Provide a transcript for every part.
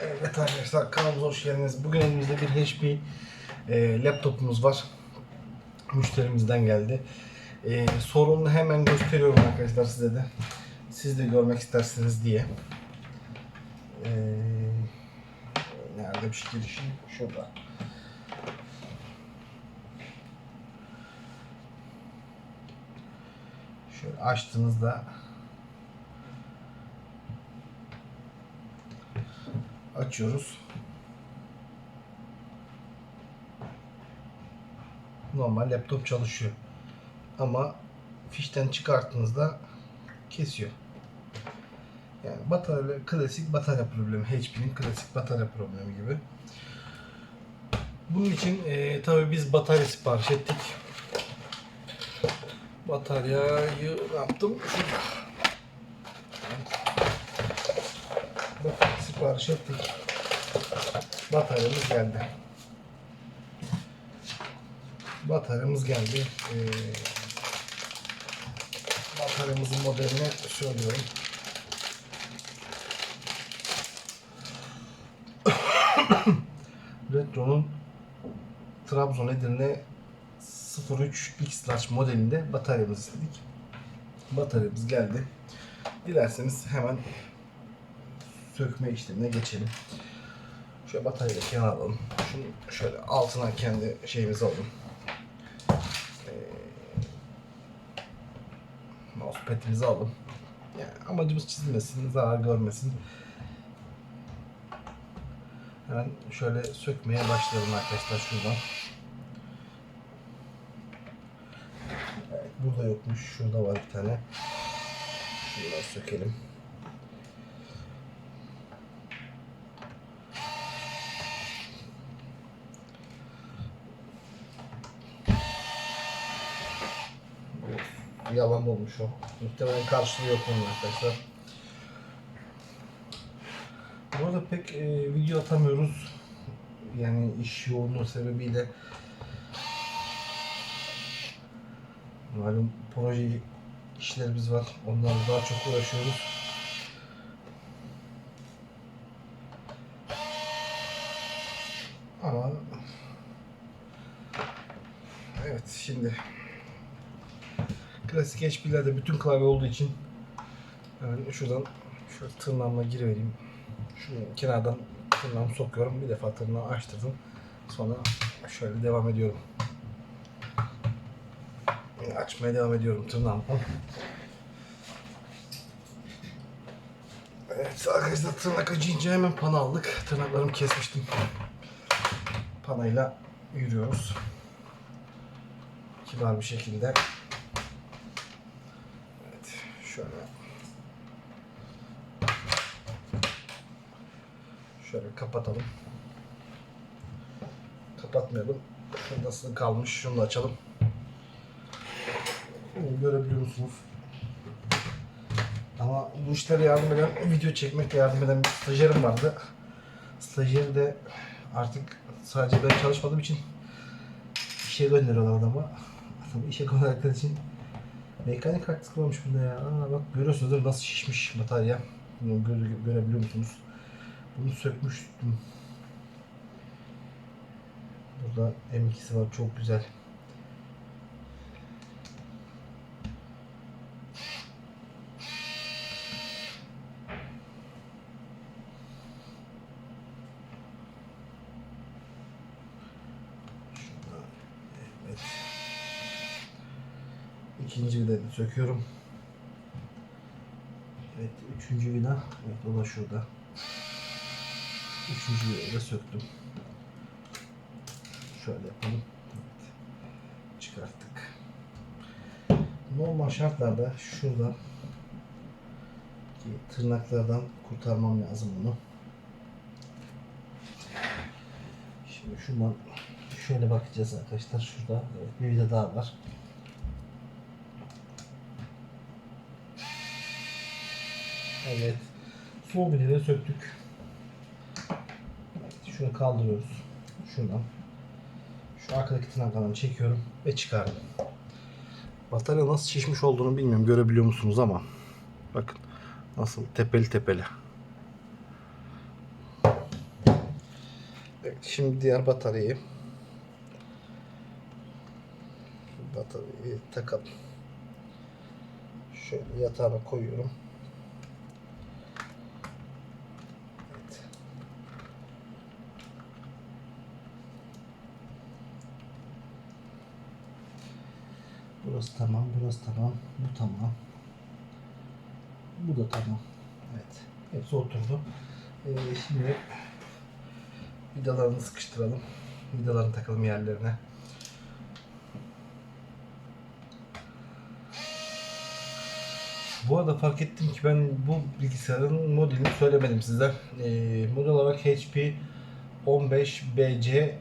Evet arkadaşlar kanalımıza hoş geldiniz. Bugün elimizde bir HP e, laptopumuz var. Müşterimizden geldi. E, sorununu hemen gösteriyorum arkadaşlar size de. Siz de görmek istersiniz diye. E, nerede bir şey girişi? Şurada. Şöyle açtığınızda açıyoruz. Normal laptop çalışıyor. Ama fişten çıkarttığınızda kesiyor. Yani batarya klasik batarya problemi. HP'nin klasik batarya problemi gibi. Bunun için e, tabii biz batarya sipariş ettik. Bataryayı yaptım? Şurada. Batarya sipariş ettik. Bataryamız geldi. Bataryamız geldi. Ee, bataryamızın modelini söylüyorum. Retro'nun Trabzon Edirne 03 X Large modelinde bataryamızı istedik. Bataryamız geldi. Dilerseniz hemen sökme işlemine geçelim. Şöyle bataryayı kenara alalım. Şunu şöyle altına kendi şeyimizi alalım. Ee, mousepad'imizi alalım. Yani amacımız çizilmesin, zarar görmesin. Hemen şöyle sökmeye başlayalım arkadaşlar şuradan. Evet, burada yokmuş. Şurada var bir tane. Şuradan sökelim. Yalan olmuş o. Muhtemelen karşılığı yok onun arkadaşlar. Bu arada pek e, video atamıyoruz. Yani iş yoğunluğu sebebiyle malum proje işlerimiz var. Onlarla daha çok uğraşıyoruz. Ama evet şimdi klasik HP'lerde bütün klavye olduğu için hemen şuradan şöyle tırnağımla girivereyim. Şunu kenardan tırnağımı sokuyorum. Bir defa tırnağı açtırdım. Sonra şöyle devam ediyorum. Açmaya devam ediyorum tırnağımı. Evet arkadaşlar tırnak acıyınca hemen pana aldık. Tırnaklarımı kesmiştim. Panayla yürüyoruz. Kibar bir şekilde. Şöyle Şöyle kapatalım. Kapatmayalım. Şurada kalmış. Şunu da açalım. Görebiliyor musunuz? Ama bu işlere yardım eden, video çekmekte yardım eden bir stajyerim vardı. Stajyeri de artık sadece ben çalışmadığım için işe gönderiyorlar adama. Adam işe gönderdikleri için mekanik artık olmuş bunda ya. Aa, bak görüyorsunuz nasıl şişmiş batarya. Bunu göre, görebiliyor musunuz? Bunu sökmüştüm. Burada M2'si var çok güzel. Şurada, Evet. İkinci vidayı söküyorum. Evet, üçüncü vida. Evet, o da şurada. Üçüncü vidayı da söktüm. Şöyle yapalım. Evet. Çıkarttık. Normal şartlarda şurada tırnaklardan kurtarmam lazım bunu. Şimdi şuradan şöyle bakacağız arkadaşlar. Şurada evet, bir vida daha var. Evet. Sol vidayı söktük. Evet, şunu kaldırıyoruz. Şuradan. Şu arkadaki tırnaklarını çekiyorum ve çıkardım. Batarya nasıl şişmiş olduğunu bilmiyorum. Görebiliyor musunuz ama. Bakın. Nasıl tepeli tepeli. Şimdi diğer bataryayı bataryayı takalım. Şöyle yatağına koyuyorum. Burası tamam, burası tamam, bu tamam. Bu da tamam. Evet. Hepsi oturdu. Ee, şimdi vidalarını sıkıştıralım. Vidalarını takalım yerlerine. Bu arada fark ettim ki ben bu bilgisayarın modelini söylemedim size. Ee, model olarak HP 15BC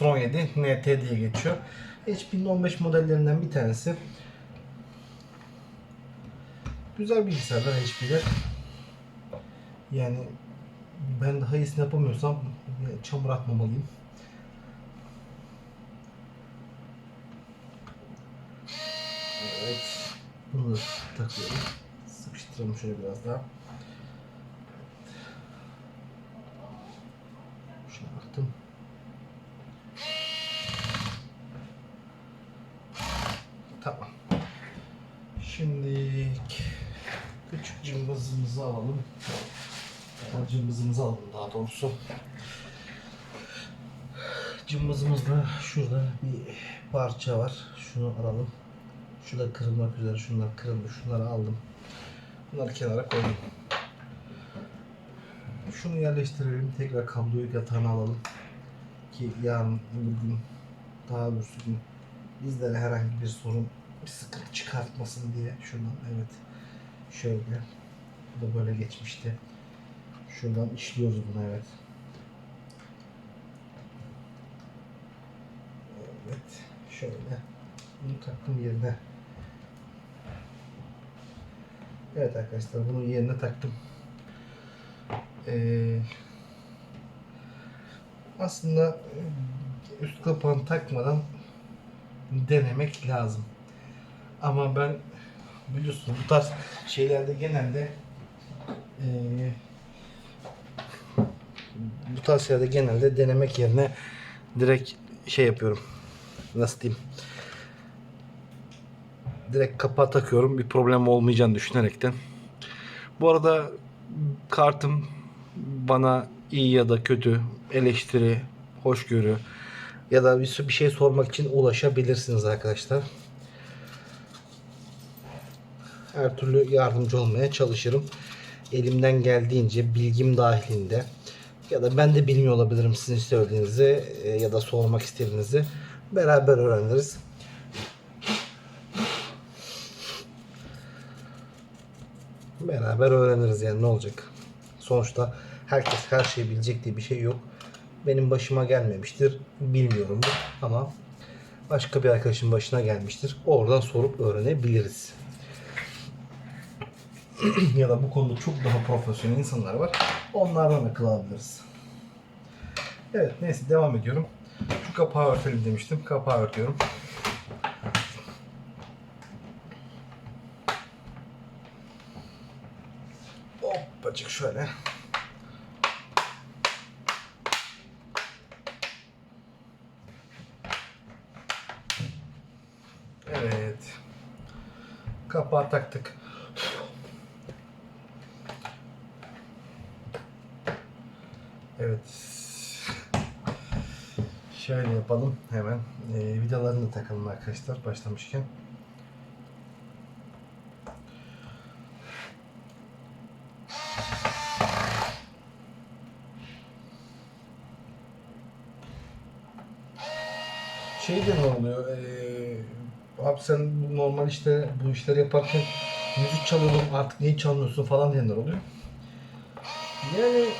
017 NT diye geçiyor. HP'nin 15 modellerinden bir tanesi. Güzel bilgisayarlar HP'ler. Yani ben daha iyisini yapamıyorsam çamur atmamalıyım. Evet. Bunu da takıyorum. Sıkıştıralım şöyle biraz daha. Şuna baktım. Tamam. Şimdi küçük cımbızımızı alalım. Cımbızımızı alalım daha doğrusu. Cımbızımızda şurada bir parça var. Şunu alalım. Şu da kırılmak üzere. Şunlar kırılmış. Şunları aldım. Bunları kenara koydum. Şunu yerleştirelim. Tekrar kabloyu yatağına alalım. Ki yarın öbür gün daha doğrusu gün bizlere herhangi bir sorun bir sıkıntı çıkartmasın diye şuradan evet şöyle bu da böyle geçmişti. Şuradan işliyoruz bunu evet. Evet şöyle bunu taktım yerine. Evet arkadaşlar bunu yerine taktım. Ee, aslında e, üst kapağını takmadan denemek lazım. Ama ben biliyorsunuz bu tarz şeylerde genelde eee bu tarz şeylerde genelde denemek yerine direkt şey yapıyorum. Nasıl diyeyim? Direkt kapağı takıyorum. Bir problem olmayacağını düşünerekten. Bu arada kartım bana iyi ya da kötü eleştiri, hoşgörü ya da bir bir şey sormak için ulaşabilirsiniz arkadaşlar. Her türlü yardımcı olmaya çalışırım. Elimden geldiğince bilgim dahilinde ya da ben de bilmiyor olabilirim sizin söylediğinizi e, ya da sormak istediğinizi beraber öğreniriz. Beraber öğreniriz yani ne olacak. Sonuçta herkes her şeyi bilecek diye bir şey yok. Benim başıma gelmemiştir. Bilmiyorum ama başka bir arkadaşın başına gelmiştir. Oradan sorup öğrenebiliriz. ya da bu konuda çok daha profesyonel insanlar var. Onlardan akıl alabiliriz. Evet neyse devam ediyorum. Şu kapağı örtelim demiştim. Kapağı örtüyorum. Hoppacık şöyle. Evet. Kapağı taktık. Evet. Şöyle yapalım hemen. Ee, vidalarını da takalım arkadaşlar başlamışken. Şey de ne oluyor? Ee, abi sen bu normal işte bu işleri yaparken müzik çalıyordun artık niye çalmıyorsun falan diyenler oluyor. Yani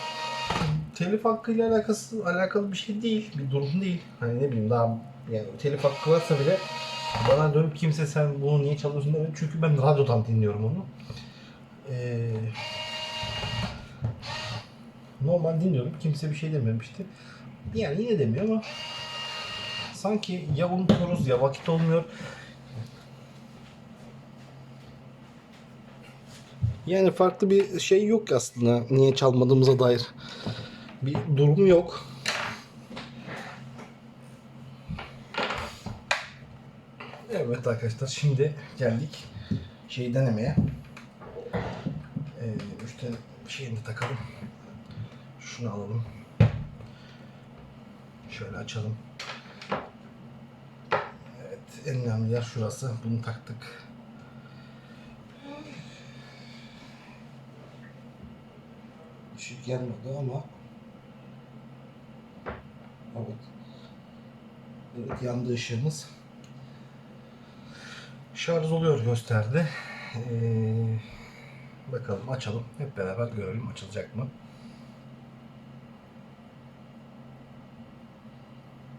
telif hakkıyla alakası alakalı bir şey değil, bir durum değil. Hani ne bileyim daha yani telif hakkı varsa bile bana dönüp kimse sen bunu niye çalıyorsun demiyor. Çünkü ben radyodan dinliyorum onu. Ee, normal dinliyorum. Kimse bir şey dememişti. Yani yine demiyor ama sanki ya unutuyoruz ya vakit olmuyor. Yani farklı bir şey yok aslında niye çalmadığımıza dair. Bir durum yok. Evet arkadaşlar şimdi geldik şey denemeye. Ee, işte şeyini de takalım. Şunu alalım. Şöyle açalım. Evet en önemli yer şurası. Bunu taktık. Işık yanmadı ama Evet. Evet yandı ışığımız. Şarj oluyor gösterdi. Ee, bakalım açalım. Hep beraber görelim açılacak mı?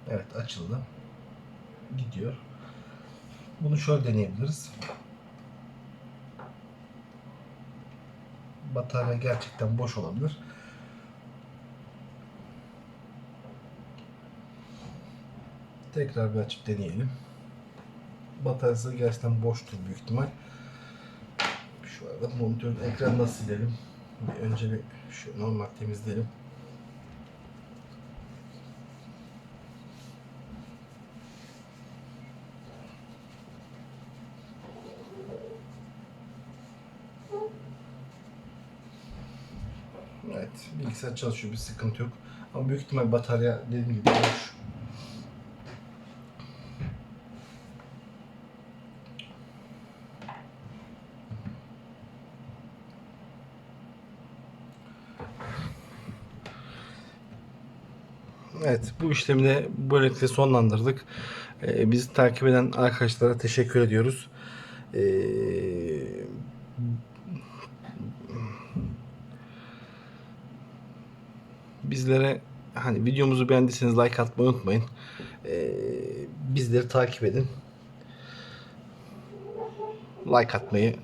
Evet açıldı. Gidiyor. Bunu şöyle deneyebiliriz. Batarya gerçekten boş olabilir. Tekrar bir açıp deneyelim. Bataryası gerçekten boştur büyük ihtimal. Şu arada monitörün ekranını silelim. Bir önce bir şu normal temizleyelim. Evet, bilgisayar çalışıyor, bir sıkıntı yok. Ama büyük ihtimal batarya dediğim gibi boş. Evet, bu işlemi de böylelikle sonlandırdık. Ee, bizi takip eden arkadaşlara teşekkür ediyoruz. Ee, bizlere hani videomuzu beğendiyseniz like atmayı unutmayın. Ee, bizleri takip edin. Like atmayı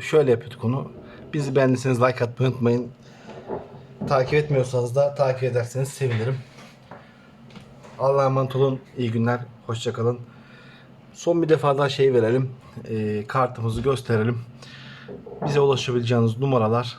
şöyle yapıyorduk onu. Bizi beğendiyseniz like atmayı unutmayın. Takip etmiyorsanız da takip ederseniz sevinirim. Allah'a emanet olun. İyi günler. Hoşçakalın. Son bir defa daha şey verelim. Ee, kartımızı gösterelim. Bize ulaşabileceğiniz numaralar.